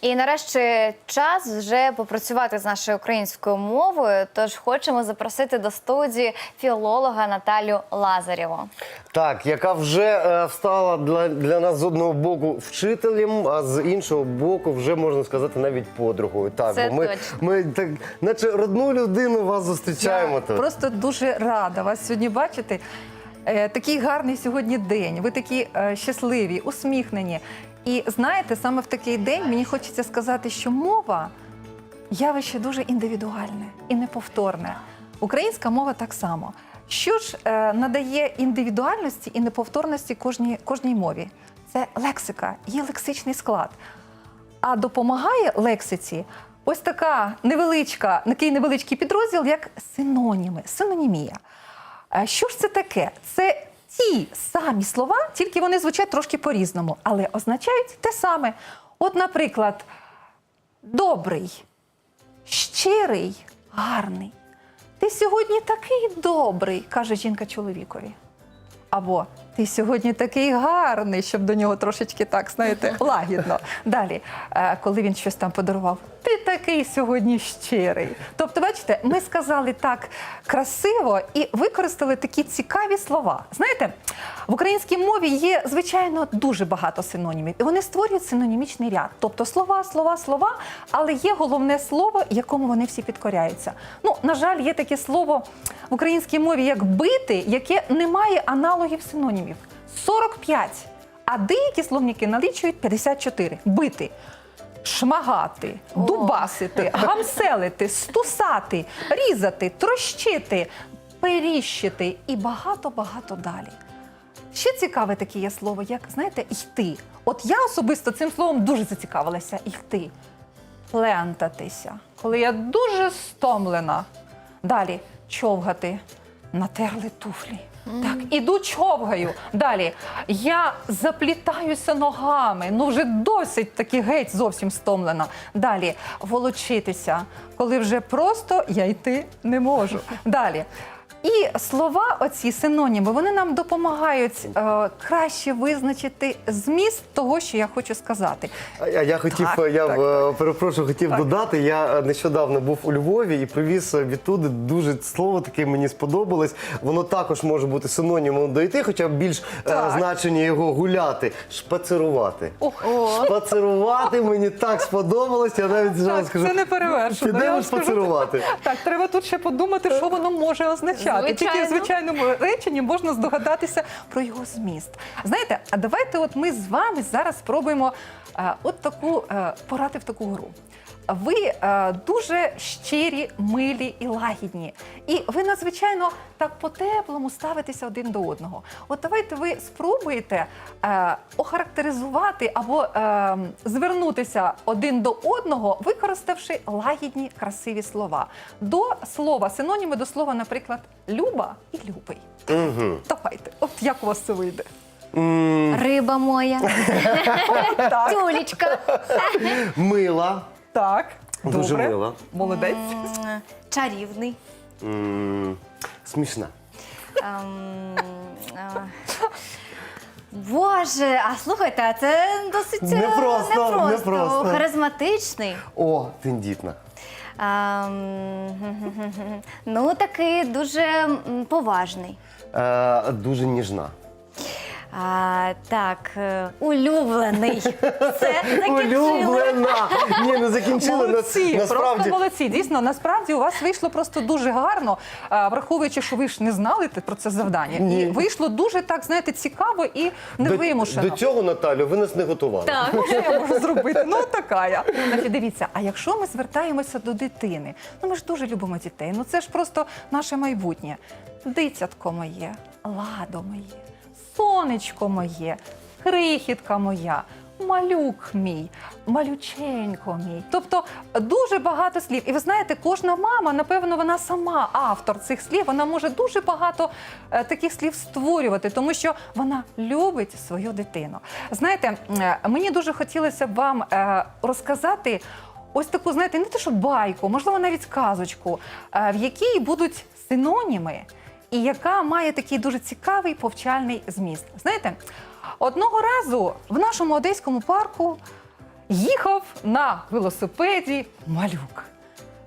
І нарешті час вже попрацювати з нашою українською мовою. Тож хочемо запросити до студії філолога Наталю Лазарєву. Так, яка вже е, стала для, для нас з одного боку вчителем, а з іншого боку, вже можна сказати, навіть подругою. Так, Це бо ми, точно. ми так, наче родну людину вас зустрічаємо Я тут. просто дуже рада вас сьогодні бачити. Е, Такий гарний сьогодні день. Ви такі е, щасливі, усміхнені. І знаєте, саме в такий день мені хочеться сказати, що мова явище дуже індивідуальне і неповторне. Українська мова так само. Що ж е, надає індивідуальності і неповторності кожній, кожній мові? Це лексика, її лексичний склад. А допомагає лексиці ось така невеличка, такий невеличкий підрозділ, як синоніми, синонімія. Е, Що ж це таке? Це ті самі слова, тільки вони звучать трошки по-різному, але означають те саме. От, наприклад, добрий, щирий, гарний. Ти сьогодні такий добрий, каже жінка чоловікові. Або ти сьогодні такий гарний, щоб до нього трошечки так, знаєте, лагідно. Далі, е, коли він щось там подарував, ти такий сьогодні щирий. Тобто, бачите, ми сказали так красиво і використали такі цікаві слова. Знаєте, в українській мові є, звичайно, дуже багато синонімів, і вони створюють синонімічний ряд. Тобто слова, слова, слова, але є головне слово, якому вони всі підкоряються. Ну, на жаль, є таке слово в українській мові як бити, яке не має аналогів синонімів. 45. А деякі словники налічують 54. Бити. Шмагати, дубасити, гамселити, стусати, різати, трощити, періщити і багато-багато далі. Ще цікаве таке є слово, як знаєте, йти. От я особисто цим словом дуже зацікавилася йти. Плентатися, коли я дуже стомлена. Далі човгати, натерли туфлі. Так, іду човгаю. Далі я заплітаюся ногами. Ну вже досить таки геть зовсім стомлена. Далі волочитися, коли вже просто я йти не можу. Далі. І слова, оці синоніми, вони нам допомагають е, краще визначити зміст того, що я хочу сказати. А я, я хотів, Так, я так, е, перепрошую, хотів додати. Я е, нещодавно був у Львові і привіз відтуди дуже слово таке мені сподобалось. Воно також може бути синонімом до йти, хоча б більш е, значення його гуляти, шпацирувати. Ох, Шпацирувати мені так сподобалось. Я навіть зараз Так, скажу. це не перевершено, Підемо шпацирувати. Так, треба тут ще подумати, що воно може означати. Тільки в звичайному реченні можна здогадатися про його зміст. Знаєте, а давайте от ми з вами зараз спробуємо е, от таку е, порати в таку гру. Ви е, дуже щирі, милі і лагідні. І ви надзвичайно так по-теплому ставитеся один до одного. От давайте ви спробуєте е, охарактеризувати або е, звернутися один до одного, використавши лагідні, красиві слова. До слова, синоніми до слова, наприклад, люба і любий. Угу. Давайте, от як у вас це вийде? Риба моя, Так, тюлечка, Мила. Так. Дуже добре. мила. Молодець. м, чарівний. М, Смішна. Ем, е, Боже, а слухайте, а це досить е, Непросто, непросто. непросто. харизматичний. О, тендітна. Ем. Ну, такий дуже м, поважний. Е, дуже ніжна. А, так, е, улюблений. Це закінчили. Улюблена! Ні, не закінчили. Молодці, Нас- насправді. просто молодці. Дійсно, насправді у вас вийшло просто дуже гарно, а, враховуючи, що ви ж не знали те- про це завдання. Ні. І вийшло дуже так, знаєте, цікаво і До, невимушено. до цього, Наталю, ви нас не готували. Так. Що я можу зробити? Ну така я. Значить, дивіться, а якщо ми звертаємося до дитини, ну ми ж дуже любимо дітей. Ну це ж просто наше майбутнє. Дитятко моє, ладо моє, сонечко моє, крихітка моя. Малюк мій, малюченько мій. Тобто дуже багато слів. І ви знаєте, кожна мама, напевно, вона сама автор цих слів. Вона може дуже багато е, таких слів створювати, тому що вона любить свою дитину. Знаєте, е, мені дуже хотілося б вам е, розказати. Ось таку, знаєте, не те, що байку, можливо, навіть сказочку, е, в якій будуть синоніми, і яка має такий дуже цікавий повчальний зміст. Знаєте, одного разу в нашому одеському парку їхав на велосипеді малюк.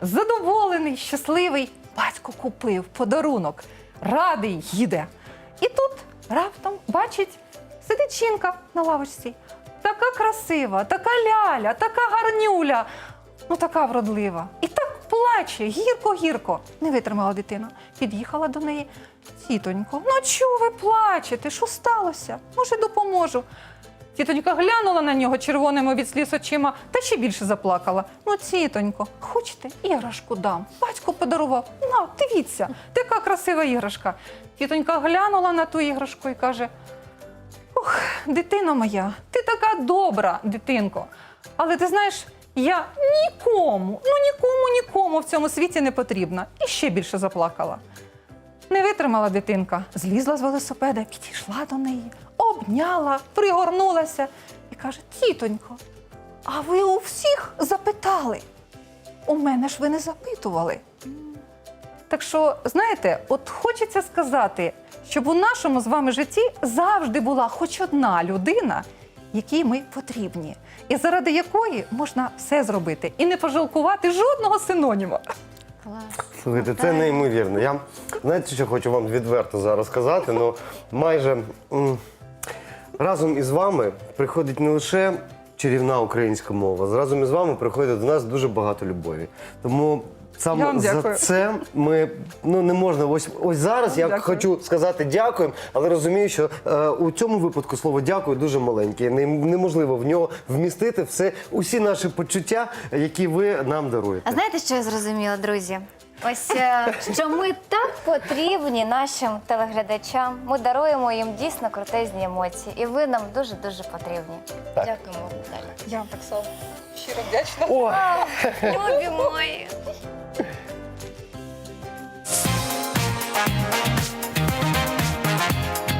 Задоволений, щасливий, батько купив подарунок, радий їде. І тут раптом бачить, сидить жінка на лавочці. Така красива, така ляля, така гарнюля, ну така вродлива. І так плаче, гірко-гірко. Не витримала дитина. Під'їхала до неї. Тітонько, ну чого ви плачете? Що сталося? Може, допоможу. Тітонька глянула на нього червоними від сліз очима та ще більше заплакала. Ну, тітонько, хочете, іграшку дам. Батько подарував. На, дивіться, така красива іграшка. Тітонька глянула на ту іграшку і каже: Ох, дитино моя, ти така добра, дитинко. Але ти знаєш, я нікому, ну нікому, нікому в цьому світі не потрібна. І ще більше заплакала. Не витримала дитинка, злізла з велосипеда, підійшла до неї, обняла, пригорнулася і каже: Тітонько, а ви у всіх запитали? У мене ж ви не запитували. Так що, знаєте, от хочеться сказати, щоб у нашому з вами житті завжди була хоч одна людина, якій ми потрібні, і заради якої можна все зробити і не пожалкувати жодного синоніма. Клас. Слухайте, це неймовірно. Я знаєте, що хочу вам відверто зараз сказати. Ну майже м, разом із вами приходить не лише чарівна українська мова, разом із вами приходить до нас дуже багато любові. Тому Я саме вам за дякую. це ми ну не можна. Ось ось зараз я Дякую. хочу сказати дякую, але розумію, що е, у цьому випадку слово дякую дуже маленьке. Не- Неможливо в нього вмістити все, усі наші почуття, які ви нам даруєте. А знаєте, що я зрозуміла, друзі? Ось е, що ми так потрібні нашим телеглядачам. Ми даруємо їм дійсно крутезні емоції, і ви нам дуже дуже потрібні. Дякуємо, Наталя. Я вам так само щиро вдячна. О! Любі мої.